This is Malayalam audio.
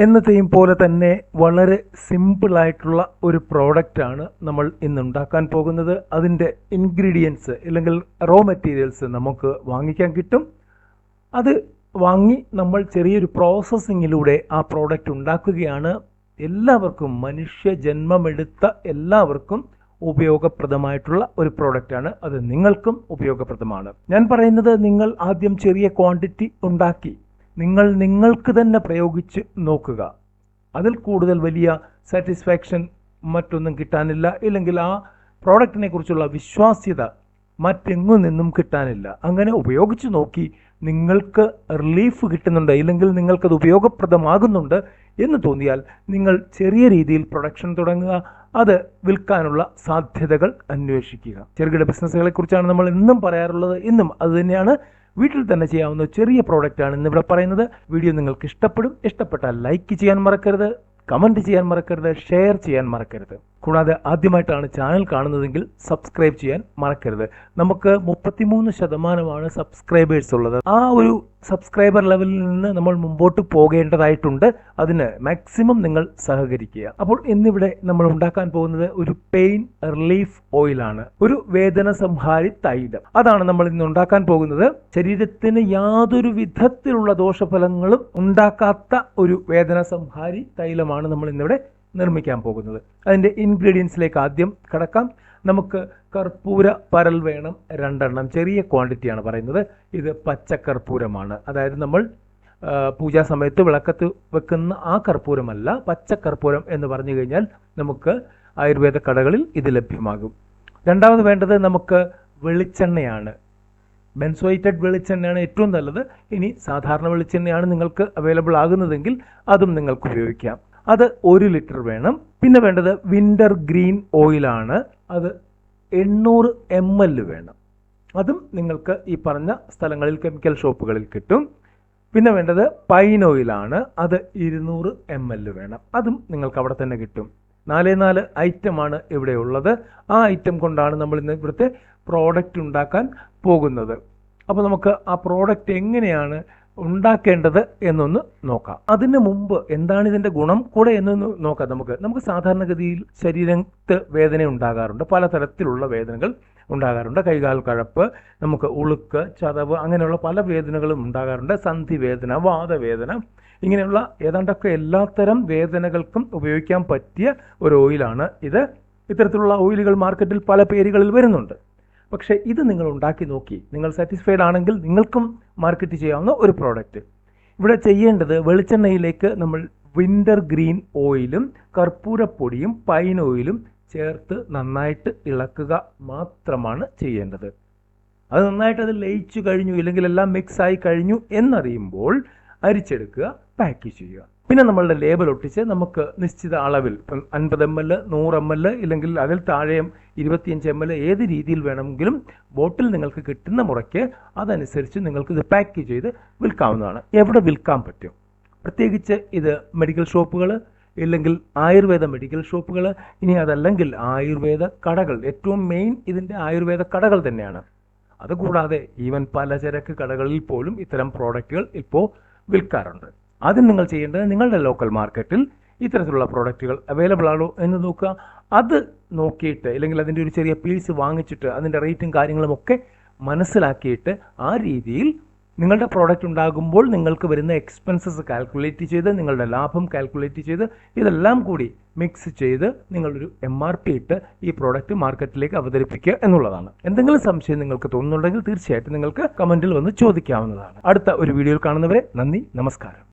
എന്നത്തെയും പോലെ തന്നെ വളരെ സിമ്പിളായിട്ടുള്ള ഒരു പ്രോഡക്റ്റാണ് നമ്മൾ ഇന്ന് ഉണ്ടാക്കാൻ പോകുന്നത്. അതിന്റെ ഇൻഗ്രീഡിയൻസ് അല്ലെങ്കിൽ റോ മെറ്റീരിയൽസ് നമുക്ക് വാങ്ങിക്കാൻ കിട്ടും. അത് വാങ്ങി നമ്മൾ ചെറിയൊരു പ്രോസസ്സിങ്ങിലൂടെ ആ പ്രോഡക്റ്റ് ഉണ്ടാക്കുകയാണ്. എല്ലാവർക്കും മനുഷ്യ ജന്മമെടുത്ത എല്ലാവർക്കും ഉപയോഗപ്രദമായിട്ടുള്ള ഒരു പ്രോഡക്റ്റാണ് അത് നിങ്ങൾക്കും ഉപയോഗപ്രദമാണ്. ഞാൻ പറയുന്നത് നിങ്ങൾ ആദ്യം ചെറിയ ക്വാണ്ടിറ്റി ഉണ്ടാക്കി നിങ്ങൾ നിങ്ങൾക്ക് തന്നെ പ്രയോഗിച്ച് നോക്കുക. അതിൽ കൂടുതൽ വലിയ സാറ്റിസ്ഫാക്ഷൻ മറ്റൊന്നും കിട്ടാനില്ല. ഇല്ലെങ്കിൽ ആ പ്രോഡക്റ്റിനെ കുറിച്ചുള്ള വിശ്വാസ്യത മറ്റെങ്ങു നിന്നും കിട്ടാനില്ല. അങ്ങനെ ഉപയോഗിച്ച് നോക്കി നിങ്ങൾക്ക് റിലീഫ് കിട്ടുന്നുണ്ട്. ഇല്ലെങ്കിൽ നിങ്ങൾക്കത് ഉപയോഗപ്രദമാകുന്നുണ്ട് എന്ന് തോന്നിയാൽ നിങ്ങൾ ചെറിയ രീതിയിൽ പ്രൊഡക്ഷൻ തുടങ്ങുക. അത് വിൽക്കാനുള്ള സാധ്യതകൾ അന്വേഷിക്കുക. ചെറുകിട ബിസിനസ്സുകളെ കുറിച്ചാണ് നമ്മൾ ഇന്നും പറയാറുള്ളത്. ഇന്നും അത് തന്നെയാണ് വീട്ടിൽ തന്നെ ചെയ്യാവുന്ന ചെറിയ പ്രോഡക്റ്റ് ആണ് ഇന്നിവിടെ പറയുന്നത്. വീഡിയോ നിങ്ങൾക്ക് ഇഷ്ടപ്പെടും. ഇഷ്ടപ്പെട്ടാൽ ലൈക്ക് ചെയ്യാൻ മറക്കരുത്. കമന്റ് ചെയ്യാൻ മറക്കരുത്. ഷെയർ ചെയ്യാൻ മറക്കരുത്. കൂടാതെ ആദ്യമായിട്ടാണ് ചാനൽ കാണുന്നതെങ്കിൽ സബ്സ്ക്രൈബ് ചെയ്യാൻ മറക്കരുത്. നമുക്ക് മുപ്പത്തിമൂന്ന് ശതമാനമാണ് സബ്സ്ക്രൈബേഴ്സ് ഉള്ളത്. ആ ഒരു സബ്സ്ക്രൈബർ ലെവലിൽ നിന്ന് നമ്മൾ മുമ്പോട്ട് പോകേണ്ടതായിട്ടുണ്ട്. അതിന് മാക്സിമം നിങ്ങൾ സഹകരിക്കുക. അപ്പോൾ ഇന്നിവിടെ നമ്മൾ ഉണ്ടാക്കാൻ പോകുന്നത് ഒരു പെയിൻ റിലീഫ് ഓയിലാണ് ഒരു വേദന സംഹാരി തൈലം. അതാണ് നമ്മൾ ഇന്ന് ഉണ്ടാക്കാൻ പോകുന്നത്. ശരീരത്തിന് യാതൊരു വിധത്തിലുള്ള ദോഷഫലങ്ങളും ഉണ്ടാക്കാത്ത ഒരു വേദന സംഹാരി തൈലമാണ് നമ്മൾ ഇന്നിവിടെ നിർമ്മിക്കാൻ പോകുന്നത്. അതിന്റെ ഇൻഗ്രീഡിയൻസിലേക്ക് ആദ്യം കടക്കാം. നമുക്ക് കർപ്പൂര പരൽ വേണം രണ്ടെണ്ണം. ചെറിയ ക്വാണ്ടിറ്റിയാണ് പറയുന്നത്. ഇത് പച്ചക്കർപ്പൂരമാണ് അതായത് നമ്മൾ പൂജാ സമയത്ത് വിളക്കത്ത് വെക്കുന്ന ആ കർപ്പൂരമല്ല പച്ചക്കർപ്പൂരം എന്ന് പറഞ്ഞു കഴിഞ്ഞാൽ നമുക്ക് ആയുർവേദ കടകളിൽ ഇത് ലഭ്യമാകും. രണ്ടാമത് വേണ്ടത് നമുക്ക് വെളിച്ചെണ്ണയാണ്. ബെൻസോയിറ്റഡ് വെളിച്ചെണ്ണയാണ് ഏറ്റവും നല്ലത്. ഇനി സാധാരണ വെളിച്ചെണ്ണയാണ് നിങ്ങൾക്ക് അവൈലബിൾ ആകുന്നതെങ്കിൽ അതും നിങ്ങൾക്ക് ഉപയോഗിക്കാം. അത് ഒരു ലിറ്റർ വേണം. പിന്നെ വേണ്ടത് വിന്റർ ഗ്രീൻ ഓയിലാണ്. അത് എണ്ണൂറ് എം എൽ വേണം. അതും നിങ്ങൾക്ക് ഈ പറഞ്ഞ സ്ഥലങ്ങളിൽ കെമിക്കൽ ഷോപ്പുകളിൽ കിട്ടും. പിന്നെ വേണ്ടത് പൈൻ ഓയിലാണ്. അത് ഇരുന്നൂറ് എം എൽ വേണം. അതും നിങ്ങൾക്ക് അവിടെ തന്നെ കിട്ടും. നാലേ നാല് ഐറ്റമാണ് ഇവിടെ ഉള്ളത്. ആ ഐറ്റം കൊണ്ടാണ് നമ്മൾ ഇന്ന് ഇവിടുത്തെ പ്രോഡക്റ്റ് ഉണ്ടാക്കാൻ പോകുന്നത്. അപ്പോൾ നമുക്ക് ആ പ്രോഡക്റ്റ് എങ്ങനെയാണ് ഉണ്ടാക്കേണ്ടത് എന്നൊന്ന് നോക്കാം. അതിന് മുമ്പ് എന്താണ് ഇതിന്റെ ഗുണം? കൂടെ എന്നൊന്ന് നോക്കാം നമുക്ക്. നമുക്ക് സാധാരണഗതിയിൽ ശരീരത്ത് വേദന ഉണ്ടാകാറുണ്ട്. പലതരത്തിലുള്ള വേദനകൾ ഉണ്ടാകാറുണ്ട്. കൈകാൽ കഴപ്പ് നമുക്ക് ഉളുക്ക് ചതവ് അങ്ങനെയുള്ള പല വേദനകളും ഉണ്ടാകാറുണ്ട്. സന്ധി വേദന വാദവേദന ഇങ്ങനെയുള്ള ഏതാണ്ടൊക്കെ എല്ലാത്തരം വേദനകൾക്കും ഉപയോഗിക്കാൻ പറ്റിയ ഒരു ഓയിലാണ് ഇത്. ഇത്തരത്തിലുള്ള ഓയിലുകൾ മാർക്കറ്റിൽ പല പേരുകളിൽ വരുന്നുണ്ട്. പക്ഷേ ഇത് നിങ്ങൾ ഉണ്ടാക്കി നോക്കി. നിങ്ങൾ സാറ്റിസ്ഫൈഡ് ആണെങ്കിൽ നിങ്ങൾക്കും മാർക്കറ്റ് ചെയ്യാവുന്ന ഒരു പ്രോഡക്റ്റ് ഇവിടെ ചെയ്യേണ്ടത് വെളിച്ചെണ്ണയിലേക്ക് നമ്മൾ വിന്റർ ഗ്രീൻ ഓയിലും കർപ്പൂരപ്പൊടിയും പൈൻ ഓയിലും ചേർത്ത് നന്നായിട്ട് ഇളക്കുക മാത്രമാണ് ചെയ്യേണ്ടത്. അത് നന്നായിട്ട് അത് ലയിച്ചു കഴിഞ്ഞു ഇല്ലെങ്കിൽ എല്ലാം മിക്സ് ആയി കഴിഞ്ഞു എന്നറിയുമ്പോൾ അരിച്ചെടുക്കുക പാക്ക് ചെയ്യുക. പിന്നെ നമ്മളുടെ ലേബൽ ഒട്ടിച്ച് നമുക്ക് നിശ്ചിത അളവിൽ ഇപ്പം അൻപത് എം എൽ നൂറ് എം എൽ ഇല്ലെങ്കിൽ അതിൽ താഴെയും ഇരുപത്തിയഞ്ച് എം എൽ ഏത് രീതിയിൽ വേണമെങ്കിലും ബോട്ടിൽ നിങ്ങൾക്ക് കിട്ടുന്ന മുറയ്ക്ക് അതനുസരിച്ച് നിങ്ങൾക്ക് ഇത് പാക്ക് ചെയ്ത് വിൽക്കാവുന്നതാണ്. എവിടെ വിൽക്കാൻ പറ്റും? പ്രത്യേകിച്ച് ഇത് മെഡിക്കൽ ഷോപ്പുകൾ ഇല്ലെങ്കിൽ ആയുർവേദ മെഡിക്കൽ ഷോപ്പുകൾ ഇനി അതല്ലെങ്കിൽ ആയുർവേദ കടകൾ. ഏറ്റവും മെയിൻ ഇതിന്റെ ആയുർവേദ കടകൾ തന്നെയാണ്. അതുകൂടാതെ ഈവൻ പലചരക്ക് കടകളിൽ പോലും ഇത്തരം പ്രോഡക്റ്റുകൾ ഇപ്പോൾ വിൽക്കാറുണ്ട്. ആദ്യം നിങ്ങൾ ചെയ്യേണ്ടത് നിങ്ങളുടെ ലോക്കൽ മാർക്കറ്റിൽ ഇത്തരത്തിലുള്ള പ്രോഡക്റ്റുകൾ അവൈലബിൾ ആണോ എന്ന് നോക്കുക. അത് നോക്കിയിട്ട് അല്ലെങ്കിൽ അതിന്റെ ഒരു ചെറിയ പീസ് വാങ്ങിച്ചിട്ട് അതിന്റെ റേറ്റും കാര്യങ്ങളും ഒക്കെ മനസ്സിലാക്കിയിട്ട് ആ രീതിയിൽ നിങ്ങളുടെ പ്രോഡക്റ്റ് ഉണ്ടാകുമ്പോൾ നിങ്ങൾക്ക് വരുന്ന എക്സ്പെൻസസ് കാൽക്കുലേറ്റ് ചെയ്ത് നിങ്ങളുടെ ലാഭം കാൽക്കുലേറ്റ് ചെയ്ത് ഇതെല്ലാം കൂടി മിക്സ് ചെയ്ത് നിങ്ങളൊരു എം ആർ പി ഇട്ട് ഈ പ്രോഡക്റ്റ് മാർക്കറ്റിലേക്ക് അവതരിപ്പിക്കുക എന്നുള്ളതാണ്. എന്തെങ്കിലും സംശയം നിങ്ങൾക്ക് തോന്നുന്നുണ്ടെങ്കിൽ തീർച്ചയായിട്ടും നിങ്ങൾക്ക് കമന്റിൽ വന്ന് ചോദിക്കാവുന്നതാണ്. അടുത്ത ഒരു വീഡിയോയിൽ കാണുന്നവരെ നന്ദി നമസ്കാരം.